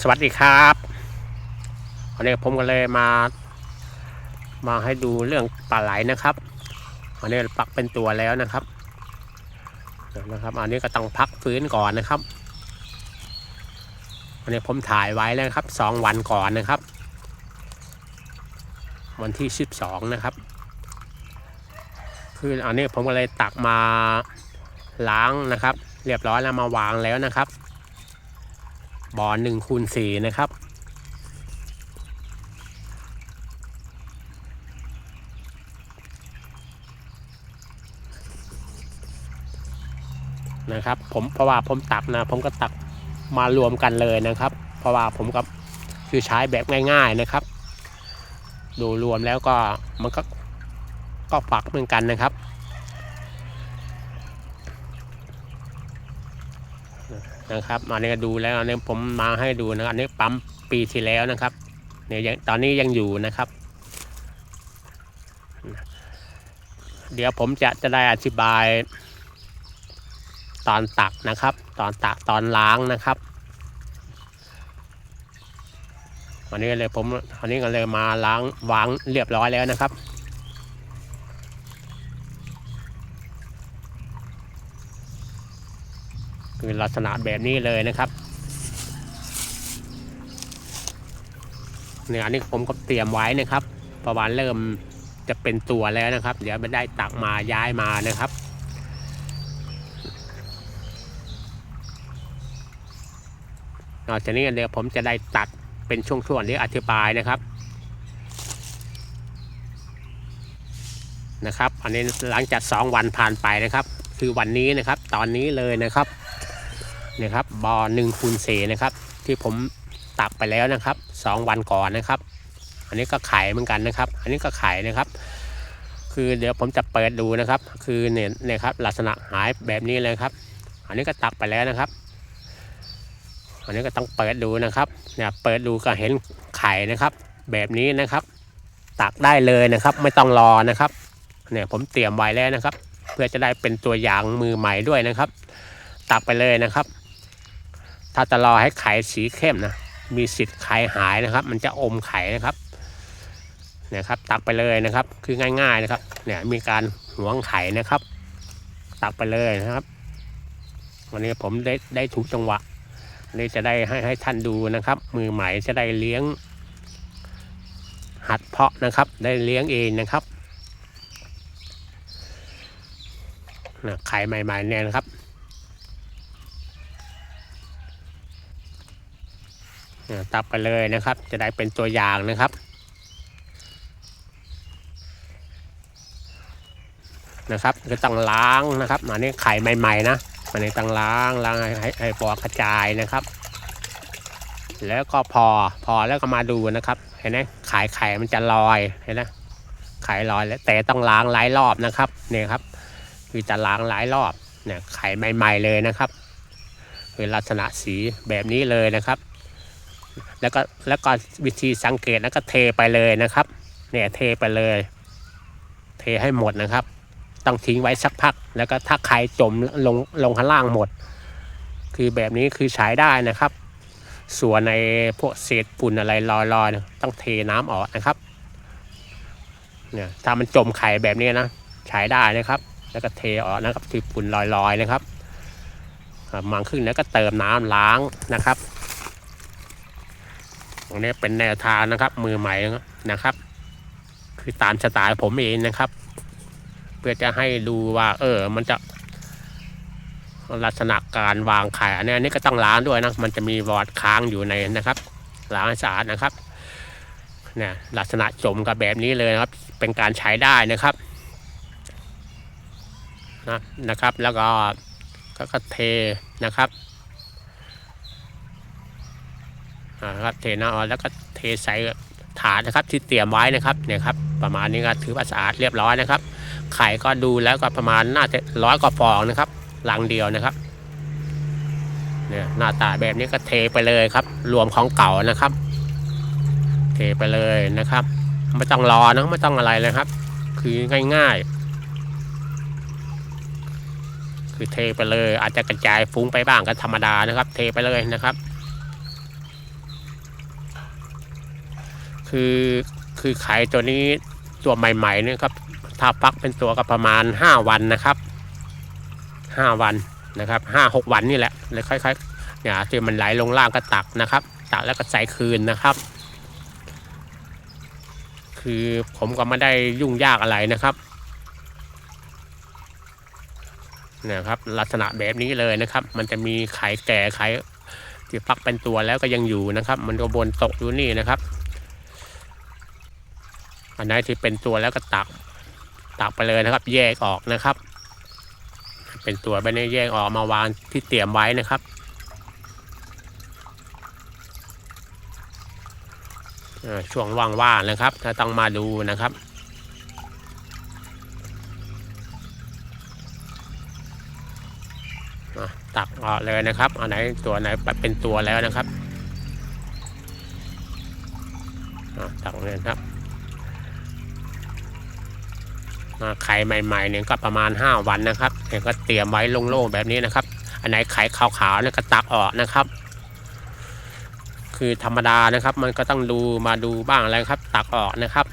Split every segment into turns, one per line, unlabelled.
สวัสดีครับวันนี้ผมก็เลยมา มาให้ดูเรื่องปลาไหลนะครับอันนี้ปักเป็นตัวแล้วนะครับนะครับ อันนี้ก็ต้องพักฟื้นก่อนนะครับอันนี้ผมถ่ายไว้แล้วครับสองวันก่อนนะครับ วันที่สิบสองนะครับ คืออันนี้ผมก็เลยตักมาล้างนะครับ เรียบร้อยแล้วมาวางแล้วนะครับ บ่อหนึ่งคูณสี่นะครับ นะครับ ผมเพราะว่าผมตักนะ ผมก็ตักมารวมกันเลยนะครับ เพราะว่าผมก็คือใช้แบบง่ายๆนะครับ ดูรวมแล้วก็มันก็ก็ฝักเหมือนกันนะครับ นะครับอันนี้ก็ดูแล้วอันนี้ผมมาให้ดูนะครับอันนี้ปั๊มปีที่แล้วนะครับเนี่ยยังตอนนี้ยังอยู่นะครับ เดี๋ยวผมจะจะได้อธิบาย ตอนตักนะครับ ตอนตักตอนล้างนะครับวันนี้เลยผมอันนี้ก็เลยมาล้างวางเรียบร้อยแล้วนะครับ คือลักษณะแบบนี้เลยนะครับเนี่ยอันนี้ผมก็เตรียมไว้นะครับ ประมาณเริ่มจะเป็นตัวแล้วนะครับ เดี๋ยวไม่ได้ตักมาย้ายมานะครับนอกจากนี้เดี๋ยวผมจะได้ตัดเป็นช่วงๆที่อธิบายนะครับนะครับ อันนี้หลังจาก 2 วันผ่านไปนะครับ คือวันนี้นะครับ ตอนนี้เลยนะครับ นี่ครับบอหนึ่งคูณสี่นะครับ ที่ผมตักไปแล้วนะครับสองวันก่อนนะครับ อันนี้ก็ไข่เหมือนกันนะครับ อันนี้ก็ไข่นะครับ คือเดี๋ยวผมจะเปิดดูนะครับ คือเนี่ยเนี่ยครับลักษณะหายแบบนี้เลยครับ อันนี้ก็ตักไปแล้วนะครับ อันนี้ก็ต้องเปิดดูนะครับเนี่ยเปิดดูก็เห็นไข่นะครับ แบบนี้นะครับ ตักได้เลยนะครับ ไม่ต้องรอนะครับเนี่ยผมเตรียมไว้แล้วนะครับ เพื่อจะได้เป็นตัวอย่างมือใหม่ด้วยนะครับ ตักไปเลยนะครับ ถ้าจะรอให้ไข่สีเข้มนะ มีสิทธิ์ไข่หายนะครับ มันจะอมไข่นะครับเนี่ยครับ ตักไปเลยนะครับ คือง่าย ๆนะครับ เนี่ยมีการหวงไข่นะครับ ตักไปเลยนะครับ วันนี้ผมได้ได้ถูกจังหวะนี่จะได้ให้ให้ท่านดูนะครับ มือใหม่จะได้เลี้ยง หัดเพาะนะครับ ได้เลี้ยงเองนะครับไข่ใหม่ๆเนี่ยนะครับ ตับไปเลยนะครับ จะได้เป็นตัวอย่างนะครับนะครับ ก็ต้องล้างนะครับอันนี้ไข่ใหม่ๆนะอันนี้ต้องล้างล้างให้ให้ปอกระจายนะครับ แล้วก็พอพอแล้วก็มาดูนะครับ เห็นไหมไข่ไข่มันจะลอยเห็นไหมไข่ลอยแล้วแต่ต้องล้างหลายรอบนะครับเนี่ยครับ คือจะล้างหลายรอบเนี่ยไข่ใหม่ ๆเลยนะครับคือลักษณะสีแบบนี้เลยนะครับ แล้วก็แล้วก็วิธีสังเกตแล้วก็เทไปเลยนะครับ เนี่ยเทไปเลย เทให้หมดนะครับ ต้องทิ้งไว้สักพัก แล้วก็ถ้าใครจมลงลงข้างล่างหมด คือแบบนี้คือใช้ได้นะครับ ส่วนในพวกเศษฝุ่นอะไรลอยๆต้องเทน้ำออกนะครับ เนี่ยถ้ามันจมไข่แบบนี้นะใช้ได้นะครับ แล้วก็เทออกนะครับที่ฝุ่นลอยๆนะครับมังขึ้นแล้วก็เติมน้ำล้างนะครับ ตรงนี้เป็นแนวทางนะครับ มือใหม่นะครับ คือตามสไตล์ผมเองนะครับ เพื่อจะให้ดูว่า เออ มันจะ ลักษณะการวางไข่อันนี้อันนี้ก็ต้องล้างด้วยนะมันจะมีวอดค้างอยู่ในนะครับล้างให้สะอาดนะครับเนี่ยลักษณะจมกับแบบนี้เลยนะครับ เป็นการใช้ได้นะครับนะนะครับ แล้วก็ก็เทนะครับ นะครับเทน้ำออกแล้วก็เทใส่ถาดนะครับที่เตรียมไว้นะครับเนี่ยครับประมาณนี้ก็ถือว่าสะอาดเรียบร้อยนะครับ ไข่ก็ดูแล้วก็ประมาณน่าจะร้อยกว่าฟองนะครับลังเดียวนะครับเนี่ยหน้าตาแบบนี้ก็เทไปเลยครับ รวมของเก่านะครับ เทไปเลยนะครับ ไม่ต้องรอนะไม่ต้องอะไรเลยครับ คือง่าย ๆ คือเทไปเลยอาจจะกระจายฟุ้งไปบ้างก็ธรรมดานะครับ เทไปเลยนะครับ คือคือไข่ตัวนี้ตัวใหม่ๆเนี่ยครับถ้าฟักเป็นตัวก็ประมาณห้าวันนะครับห้าวันนะครับห้าหกวันนี่แหละเลยค่อยๆเนี่ยที่มันไหลลงล่างก็ตักนะครับ ตักแล้วก็ใส่คืนนะครับ คือผมก็ไม่ได้ยุ่งยากอะไรนะครับเนี่ยครับลักษณะแบบนี้เลยนะครับ มันจะมีไข่แก่ไข่ที่ฟักเป็นตัวแล้วก็ยังอยู่นะครับ มันก็บนตกอยู่นี่นะครับ อันไหนที่เป็นตัวแล้วก็ตักตักไปเลยนะครับ แยกออกนะครับ เป็นตัวไปเนี่ยแยกออกมาวางที่เตรียมไว้นะครับช่วงว่างๆนะครับ ถ้าต้องมาดูนะครับตักออกเลยนะครับอันไหนตัวไหนเป็นตัวแล้วนะครับตักเลยครับ อ่า ไข่ใหม่ๆเนี่ยก็ประมาณ 5 วันนะครับเนี่ยก็เตรียมไว้โล่งๆแบบนี้นะครับ อันไหนไข่ขาวๆเนี่ยก็ตักออกนะครับ คือธรรมดานะครับ มันก็ต้องดูมาดูบ้างแล้วครับ ตักออกนะครับ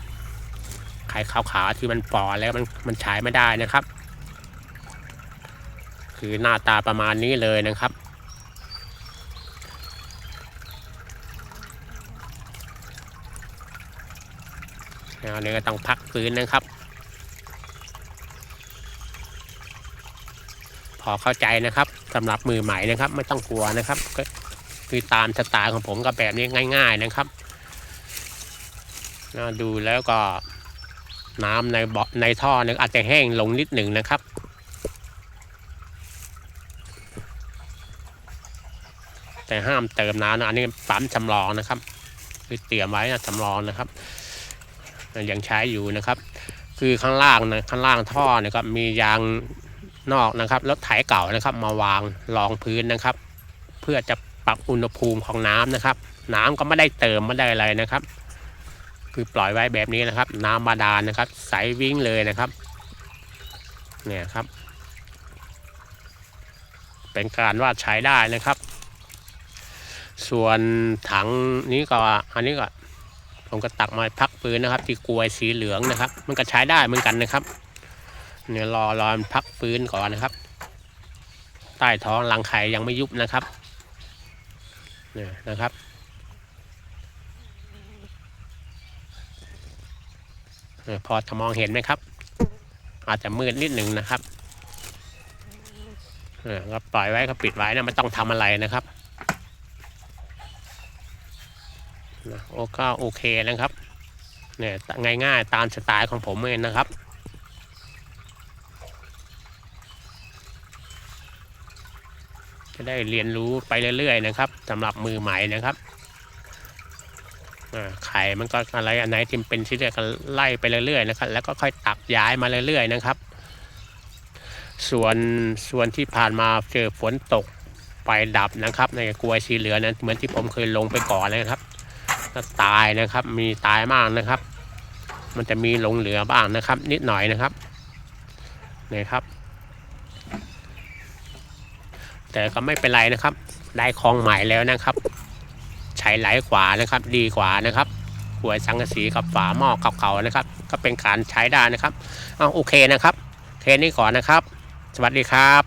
ไข่ขาวๆที่มันฝ่อแล้วมันมันใช้ไม่ได้นะครับ คือหน้าตาประมาณนี้เลยนะครับอันนี้ก็ต้องพักฟื้นนะครับ พอเข้าใจนะครับสำหรับมือใหม่นะครับ ไม่ต้องกลัวนะครับ ก็คือตามสไตล์ของผมก็แบบนี้ง่าย ๆนะครับนะดูแล้วก็น้ำในเบาะในท่อเนี่ยอาจจะแห้งลงนิดหนึ่งนะครับ แต่ห้ามเติมน้ำนะอันนี้ปั๊มจำลองนะครับ คือเตรียมไว้นะจำลองนะครับยังใช้อยู่นะครับ คือข้างล่างนะข้างล่างท่อเนี่ยก็มียาง นอกนะครับรถไถเก่านะครับมาวางรองพื้นนะครับ เพื่อจะปรับอุณหภูมิของน้ำนะครับ น้ำก็ไม่ได้เติมไม่ได้อะไรนะครับ คือปล่อยไว้แบบนี้นะครับ น้ำบาดาลนะครับ ใสวิ่งเลยนะครับ เนี่ยครับ เป็นการว่าใช้ได้นะครับ ส่วนถังนี้ก็อันนี้ก็ผมก็ตักมาพักปืนนะครับ ที่กลวยสีเหลืองนะครับ มันก็ใช้ได้เหมือนกันนะครับ เนี่ยรอรอนพักฟื้นก่อนนะครับ ใต้ท้องรังไข่ยังไม่ยุบนะครับเนี่ยนะครับ พอจะมองเห็นไหมครับ อาจจะมืดนิดหนึ่งนะครับเนี่ยก็ปล่อยไว้ก็ปิดไว้นะไม่ต้องทำอะไรนะครับนะโอก็โอเคนะครับเนี่ยง่ายๆตามสไตล์ของผมเองนะครับ จะ ได้เรียนรู้ไปเรื่อยๆนะครับสำหรับมือใหม่นะครับไข่มันก็อะไรอันไหนที่เป็นชิ้นเดียวก็ไล่ไปเรื่อยๆนะครับ แล้วก็ค่อยตักย้ายมาเรื่อยๆนะครับ ส่วนส่วนที่ผ่านมาเจอฝนตกไฟดับนะครับ ในกลวยสีเหลืองนั้นเหมือนที่ผมเคยลงไปก่อนเลยนะครับก็ตายนะครับ มีตายมากนะครับ มันจะมีหลงเหลือบ้างนะครับ นิดหน่อยนะครับนี่ครับ แต่ก็ไม่เป็นไรนะครับ ได้คลองใหม่แล้วนะครับ ใช้ไหลกว่านะครับ ดีกว่านะครับหัวสังกะสีกับฝาหม้อเก่าๆนะครับ ก็เป็นการใช้ได้นะครับเอาโอเคนะครับเทนี้ก่อนนะครับ สวัสดีครับ